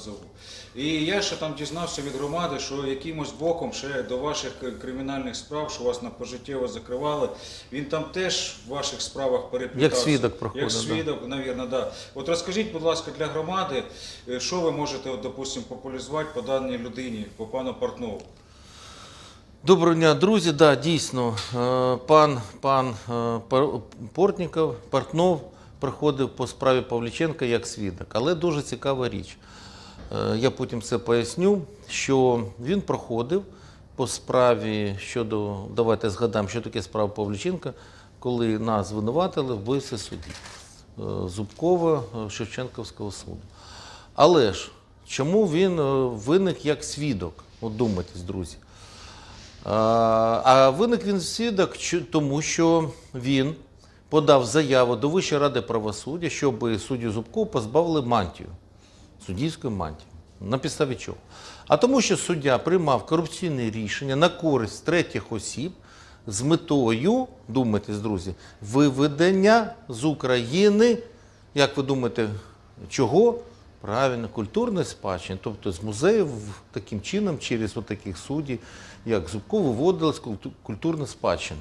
назову. І я ще там дізнався від громади, що якимось боком ще до ваших кримінальних справ, що вас на пожиттєво закривали, він там теж в ваших справах переплітався. Як свідок проходив, Як да. свідок, навірно, да. От розкажіть, будь ласка, для громади, е, що ви можете, от, допустим, популяризувати по даній людині, по пану Портнову? Доброго дня, друзі. Да, дійсно, е, пан, пан е, Пор- Портніков, Портнов проходив по справі Павліченка як свідок. Але дуже цікава річ. Е, Я потім це поясню, що він проходив по справі щодо, давайте згадаємо, що таке справа Павліченка, коли нас звинуватили в вбивстві судді е, Зубкова е, Шевченківського суду. Але ж чому він виник як свідок? От думайтесь, друзі. А, виник він свідок, тому що він подав заяву до Вищої ради правосуддя, щоб суддю Зубкову позбавили мантію, суддівської мантії. На підставі чого? А тому, що суддя приймав корупційне рішення на користь третіх осіб з метою, думайтесь, друзі, виведення з України, як ви думаєте, чого? Правильно, культурної спадщини, тобто з музеїв таким чином, через таких суддів, як Зубко, виводилась культурна спадщина.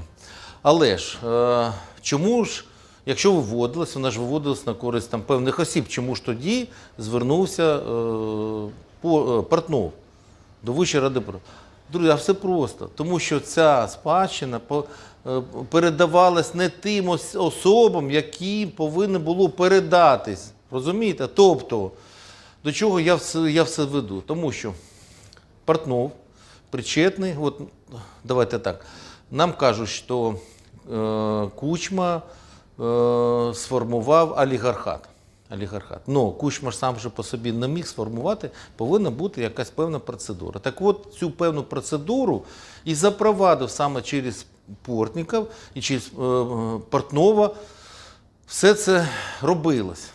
Але ж е, чому ж, якщо виводилась, вона ж виводилась на користь там, певних осіб, чому ж тоді звернувся е, е, Портнов до Вищої ради прав. Друзі, а все просто, тому що ця спадщина е, передавалась не тим особам, які повинні було передатись. Розумієте? Тобто, до чого я все, я все веду? Тому що Портнов причетний, от давайте так. Нам кажуть, що е, Кучма сформував олігархат. олігархат. Ну, Кучма сам же по собі не міг сформувати, повинна бути якась певна процедура. Так от цю певну процедуру і запровадив саме через Портніків і через е, е, Портнова все це робилось.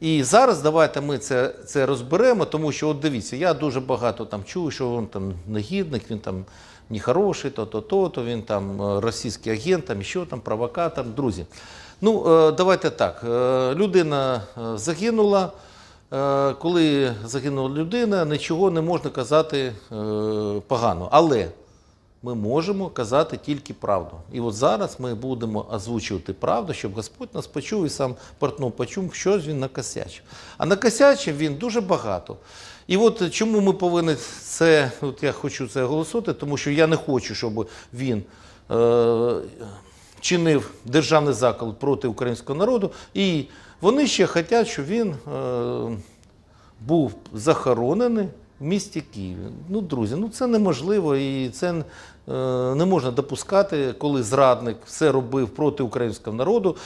І зараз давайте ми це, це розберемо, тому що от дивіться, я дуже багато там чую, що він там негідник, він там нехороший, то-то, то-то, він там е, російський агент, там що там, провокатор. Друзі. Ну, е, давайте так. е, Людина загинула. Коли загинула людина, нічого не можна казати погано. Але ми можемо казати тільки правду. І от зараз ми будемо озвучувати правду, щоб Господь нас почув і сам Портнов почув, що ж він накосячив. А накосячив він дуже багато. І от чому ми повинні це, от я хочу це оголосити, тому що я не хочу, щоб він е, чинив державний заклад проти українського народу. І вони ще хочуть, щоб він е, був захоронений в місті Києві. Ну, друзі, ну це неможливо і це е, не можна допускати, коли зрадник все робив проти українського народу.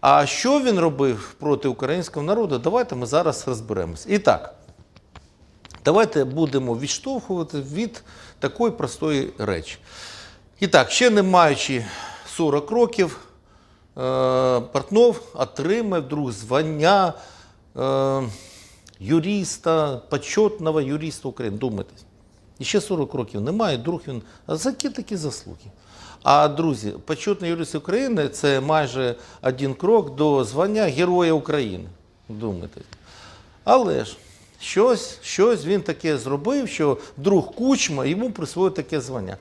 А що він робив проти українського народу, давайте ми зараз розберемось. І так, давайте будемо відштовхувати від такої простої речі. І так, ще не маючи 40 років, е, Портнов отримав вдруг звання е, юриста, почетного юриста України. Думайтесь. І ще 40 років немає, друг він. А за які такі заслуги? А друзі, почетний юрист України це майже один крок до звання Героя України. Думайте. Але ж щось, щось він таке зробив, що друг Кучма йому присвоїв таке звання.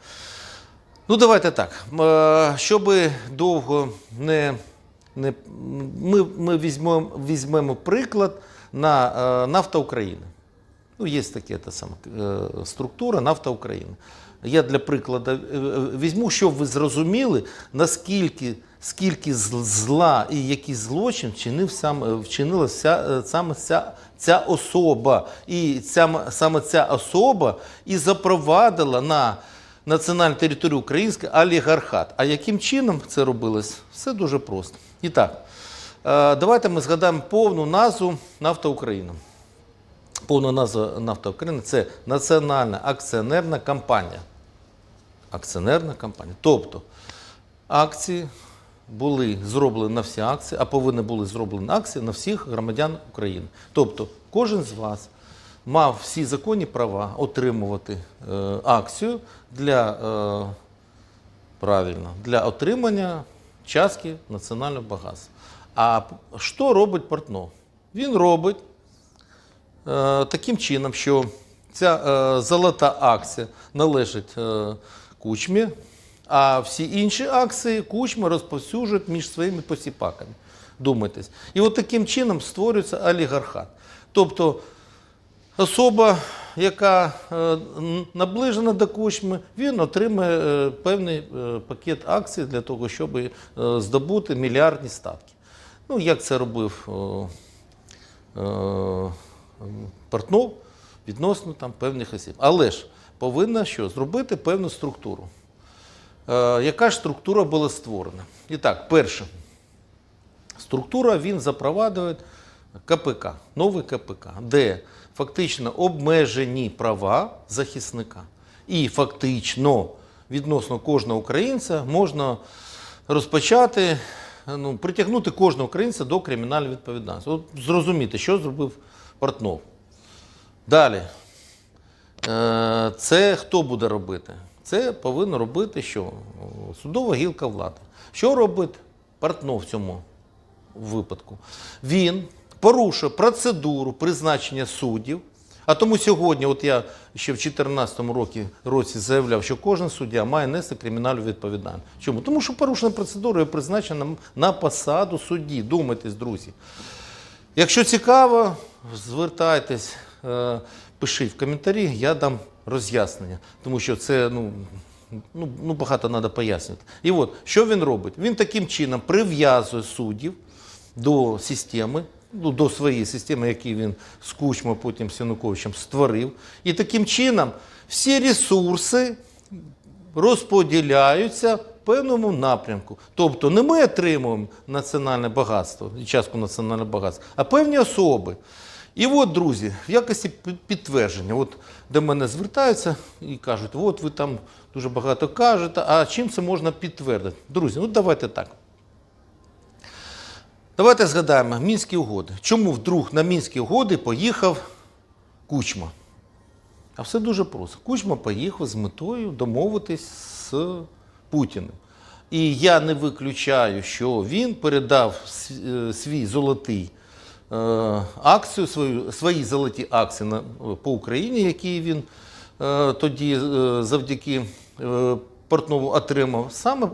Ну, давайте так. Е, Щоб довго не. не ми ми візьмемо, візьмемо приклад на е, Нафта України. Ну, є така та сама е, структура Нафта України. Я для прикладу е, візьму, щоб ви зрозуміли, наскільки скільки зла і який злочин вчинив сам, вчинила вся, саме ця, ця особа. І ця, саме ця особа і запровадила на національну територію української олігархат. А яким чином це робилось? Все дуже просто. І так, давайте ми згадаємо повну назву Нафта України. Повна назва Нафта України це Національна акціонерна компанія. Акціонерна компанія. Тобто акції були зроблені на всі акції, а повинні були зроблені акції на всіх громадян України. Тобто кожен з вас мав всі законні права отримувати е, акцію для, е, правильно, для отримання частки національного багатства. А що робить Портнов? Він робить таким чином, що ця е, золота акція належить е, кучмі, а всі інші акції кучма розповсюджують між своїми посіпаками. Думайтесь. І от таким чином створюється олігархат. Тобто особа, яка е, наближена до кучми, він отримує е, певний е, пакет акцій для того, щоб е, здобути мільярдні статки. Ну, як це робив е, е, Портнов відносно там, певних осіб. Але ж повинна що? Зробити певну структуру. Е, яка ж структура була створена? І так, перше. Структура він запровадує КПК, новий КПК, де фактично обмежені права захисника. І фактично відносно кожного українця можна розпочати, ну, притягнути кожного українця до кримінальної відповідальності. От зрозуміти, що зробив Портнов. Далі. Е, Це хто буде робити? Це повинно робити що? Судова гілка влади. Що робить Портнов в цьому випадку? Він порушує процедуру призначення суддів. А тому сьогодні, от я ще в 2014 році, заявляв, що кожен суддя має нести кримінальну відповідальність. Чому? Тому що порушена процедура і призначена на посаду судді. Думайтесь, друзі. Якщо цікаво, звертайтесь, е, пишіть в коментарі, я дам роз'яснення, тому що це ну, ну, ну багато треба пояснювати. І от, що він робить? Він таким чином прив'язує суддів до системи, ну, до своєї системи, яку він з Кучма, потім з Януковичем створив. І таким чином всі ресурси розподіляються в певному напрямку. Тобто не ми отримуємо національне багатство, і частку національного багатства, а певні особи. І от, друзі, в якості підтвердження, от до мене звертаються і кажуть, от ви там дуже багато кажете, а чим це можна підтвердити? Друзі, ну давайте так. Давайте згадаємо Мінські угоди. Чому вдруг на Мінські угоди поїхав Кучма? А все дуже просто. Кучма поїхав з метою домовитись з Путіним. І я не виключаю, що він передав е, свій золотий е, акцію, свою, свої золоті акції на, по Україні, які він е, тоді завдяки Портнову отримав саме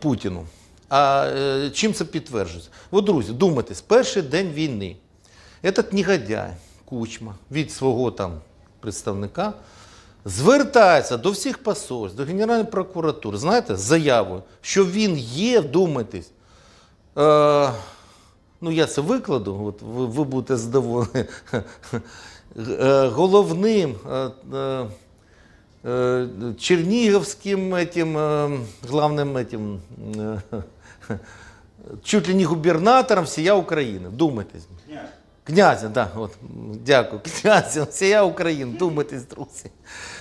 Путіну. А е, чим це підтверджується? От, друзі, думайтесь, перший день війни. Этот негодяй Кучма від свого там представника звертається до всіх посольств, до Генеральної прокуратури, знаєте, з заявою, що він є, вдумайтесь. Е, ну, я це викладу, от ви, ви будете задоволені. Е, головним е, е, е, чернігівським этим, е, главним этим, е, чуть ли не губернатором всія України. Вдумайтесь. Князем, да, от, дякую. Князем всія України, думайтесь, друзі.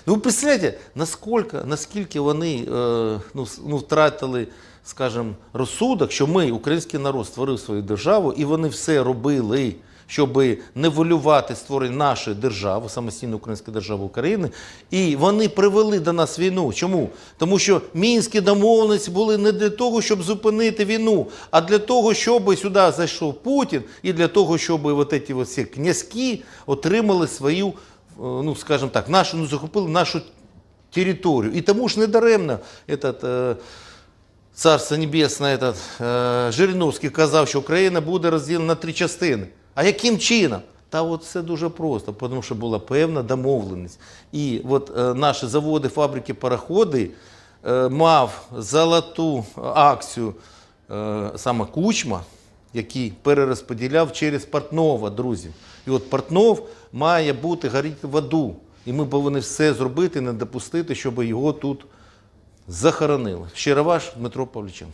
Ну, ви представляєте, наскільки, наскільки вони е, ну, ну, втратили, скажімо, розсудок, що ми, український народ, створив свою державу, і вони все робили, щоб неволювати створення нашої держави, самостійної української держави України. І вони привели до нас війну. Чому? Тому що мінські домовленості були не для того, щоб зупинити війну, а для того, щоб сюди зайшов Путін, і для того, щоб от ці всі князьки отримали свою, е, ну скажімо так, нашу, ну, захопили нашу територію. І тому ж недаремно этот, е, Царство Небесне, этот, е, Жириновський казав, що Україна буде розділена на три частини. А яким чином? Та от все дуже просто, тому що була певна домовленість. І от е, наші заводи, фабрики, пароходи е, мав золоту акцію е, саме Кучма, який перерозподіляв через Портнова, друзі. І от Портнов має бути горіти в аду. І ми повинні все зробити, не допустити, щоб його тут захоронили. Щиро ваш Дмитро Павліченко.